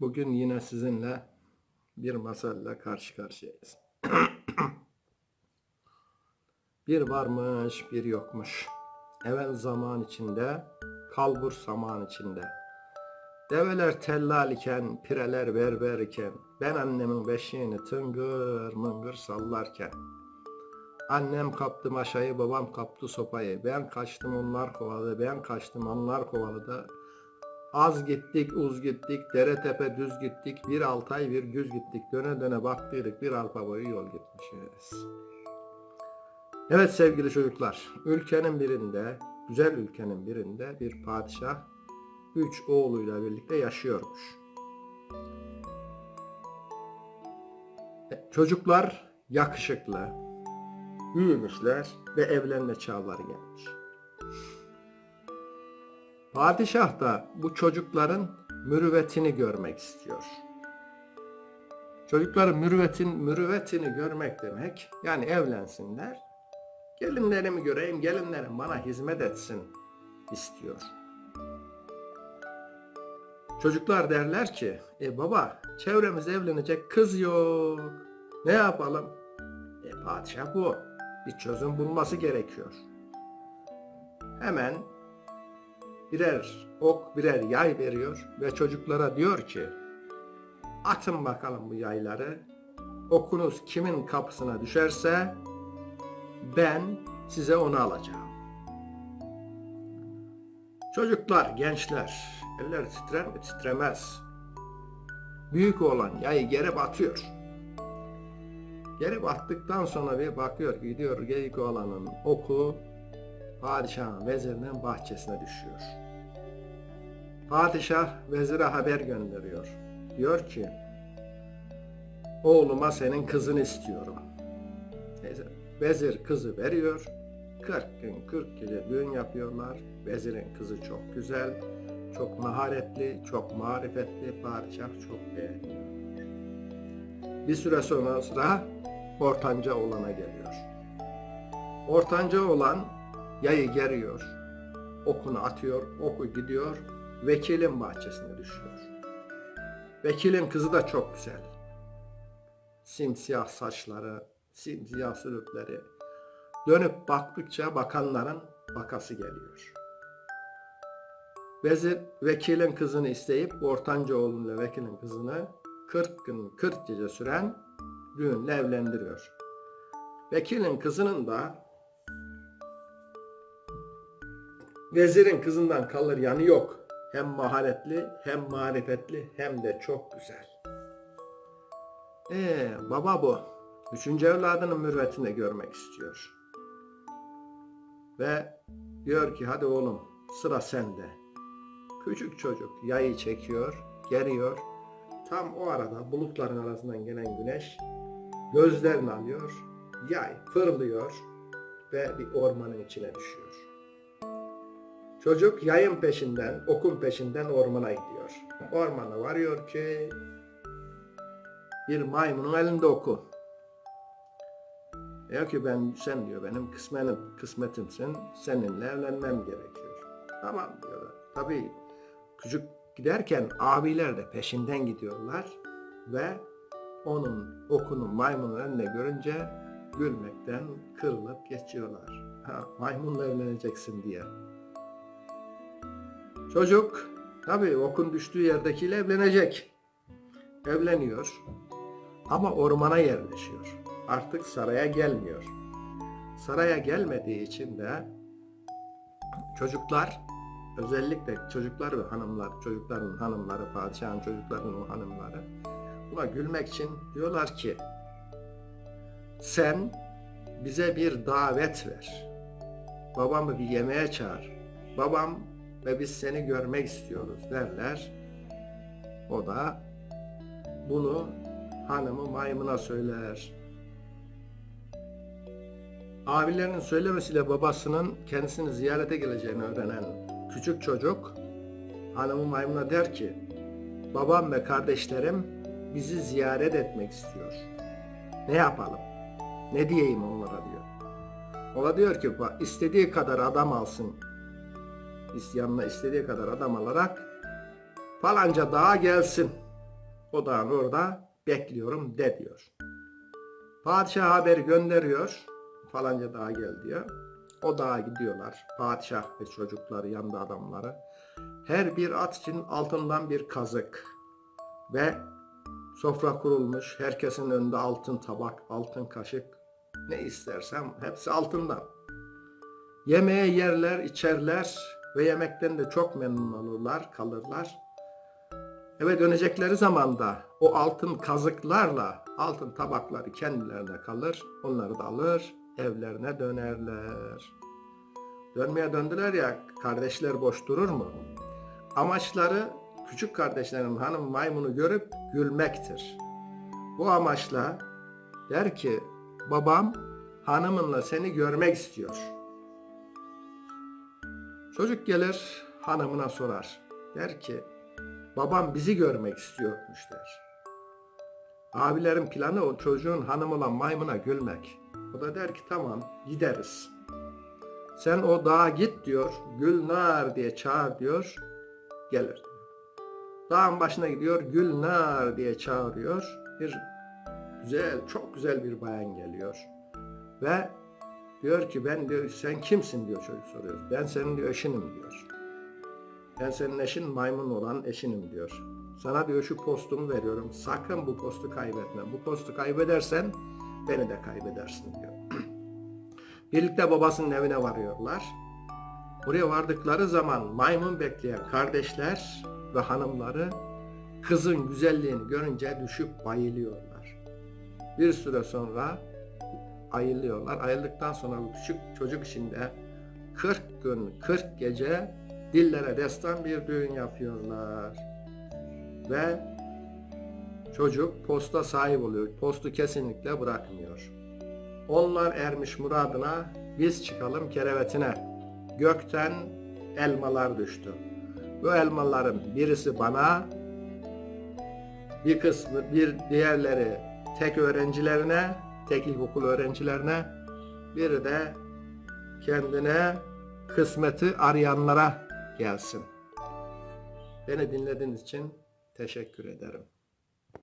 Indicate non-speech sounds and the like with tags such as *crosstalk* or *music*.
Bugün yine sizinle bir masalla karşı karşıyayız. *clears throat* bir varmış, bir yokmuş. Evvel zaman içinde, kalbur saman içinde. Develer tellal iken, pireler berber iken, ben annemin beşiğini tıngır mıngır sallarken, Annem kaptı maşayı, babam kaptı sopayı. Ben kaçtım onlar kovaladı, ben kaçtım onlar kovaladı. Az gittik, uz gittik, dere tepe düz gittik, bir altı ay bir güz gittik. Döne döne baktıydık, bir arpa boyu yol gitmişiz. Evet sevgili çocuklar, ülkenin birinde, güzel ülkenin birinde bir padişah üç oğluyla birlikte yaşıyormuş. E, Çocuklar yakışıklı, büyümüşler ve evlenme çağları gelmiş. Padişah da bu çocukların mürüvvetini görmek istiyor. Çocukların mürüvvetin, mürüvvetini görmek demek yani evlensinler. Gelinlerimi göreyim, gelinlerim bana hizmet etsin istiyor. Çocuklar derler ki, e baba çevremiz evlenecek kız yok. Ne yapalım? E padişah bu. Bir çözüm bulması gerekiyor. Hemen birer ok, birer yay veriyor ve çocuklara diyor ki atın bakalım bu yayları. Okunuz kimin kapısına düşerse ben size onu alacağım. Çocuklar, gençler, eller titrer mi? Titremez. Büyük olan yayı geri batıyor. Geri battıktan sonra bir bakıyor, gidiyor geyik olanın oku padişahın vezirinin bahçesine düşüyor. Padişah vezire haber gönderiyor. Diyor ki, oğluma senin kızını istiyorum. Vezir kızı veriyor. 40 gün 40 gece düğün yapıyorlar. Vezirin kızı çok güzel, çok maharetli, çok marifetli. Padişah çok beğeniyor. Bir süre sonra sıra ortanca olana geliyor. Ortanca olan yayı geriyor, okunu atıyor, oku gidiyor, vekilin bahçesine düşüyor. Vekilin kızı da çok güzel. Simsiyah saçları, simsiyah sürükleri. Dönüp baktıkça bakanların bakası geliyor. Vezir vekilin kızını isteyip ortanca oğluyla vekilin kızını 40 gün 40 gece süren düğünle evlendiriyor. Vekilin kızının da vezirin kızından kalır yanı yok. Hem maharetli, hem marifetli, hem de çok güzel. Ee, baba bu. Üçüncü evladının mürvetini görmek istiyor. Ve diyor ki hadi oğlum sıra sende. Küçük çocuk yayı çekiyor, geriyor. Tam o arada bulutların arasından gelen güneş gözlerini alıyor, yay fırlıyor ve bir ormanın içine düşüyor. Çocuk yayın peşinden, okun peşinden ormana gidiyor. Ormana varıyor ki bir maymunun elinde oku. Diyor ki ben sen diyor benim kısmetim, kısmetimsin, seninle evlenmem gerekiyor. Tamam diyorlar. Tabii küçük giderken abiler de peşinden gidiyorlar ve onun okunu maymunun önüne görünce gülmekten kırılıp geçiyorlar. Ha, maymunla evleneceksin diye. Çocuk tabii okun düştüğü yerdekiyle evlenecek. Evleniyor ama ormana yerleşiyor. Artık saraya gelmiyor. Saraya gelmediği için de çocuklar özellikle çocuklar ve hanımlar, çocukların hanımları, padişahın çocuklarının hanımları buna gülmek için diyorlar ki sen bize bir davet ver. Babamı bir yemeğe çağır. Babam ve biz seni görmek istiyoruz derler. O da bunu hanımı maymuna söyler. Abilerinin söylemesiyle babasının kendisini ziyarete geleceğini öğrenen küçük çocuk hanımı maymuna der ki babam ve kardeşlerim bizi ziyaret etmek istiyor. Ne yapalım? Ne diyeyim onlara diyor. Ona diyor ki "Bak, istediği kadar adam alsın yanına istediği kadar adam alarak falanca dağa gelsin. O dağın orada bekliyorum de diyor. Padişah haberi gönderiyor. Falanca dağa gel diyor. O dağa gidiyorlar. Padişah ve çocukları, yanında adamları. Her bir at için altından bir kazık. Ve sofra kurulmuş. Herkesin önünde altın tabak, altın kaşık. Ne istersem hepsi altından. Yemeğe yerler, içerler ve yemekten de çok memnun olurlar, kalırlar. Eve dönecekleri zaman da o altın kazıklarla altın tabakları kendilerine kalır. Onları da alır, evlerine dönerler. Dönmeye döndüler ya kardeşler boş durur mu? Amaçları küçük kardeşlerin hanım maymunu görüp gülmektir. Bu amaçla der ki babam hanımınla seni görmek istiyor. Çocuk gelir hanımına sorar. Der ki babam bizi görmek istiyormuş der. Abilerin planı o çocuğun hanım olan maymuna gülmek. O da der ki tamam gideriz. Sen o dağa git diyor. Gülnar diye çağır diyor. Gelir. Dağın başına gidiyor. Gülnar diye çağırıyor. Bir güzel, çok güzel bir bayan geliyor. Ve diyor ki ben diyor sen kimsin diyor çocuk soruyor. Ben senin diyor eşinim diyor. Ben senin eşin maymun olan eşinim diyor. Sana diyor şu postumu veriyorum. Sakın bu postu kaybetme. Bu postu kaybedersen beni de kaybedersin diyor. *clears throat* Birlikte babasının evine varıyorlar. Buraya vardıkları zaman maymun bekleyen kardeşler ve hanımları kızın güzelliğini görünce düşüp bayılıyorlar. Bir süre sonra ayılıyorlar. Ayıldıktan sonra küçük çocuk içinde 40 gün 40 gece dillere destan bir düğün yapıyorlar. Ve çocuk posta sahip oluyor. Postu kesinlikle bırakmıyor. Onlar ermiş muradına, biz çıkalım kerevetine. Gökten elmalar düştü. Bu elmaların birisi bana, bir kısmı, bir diğerleri tek öğrencilerine, tek ilkokul öğrencilerine, biri de kendine kısmeti arayanlara gelsin. Beni dinlediğiniz için teşekkür ederim.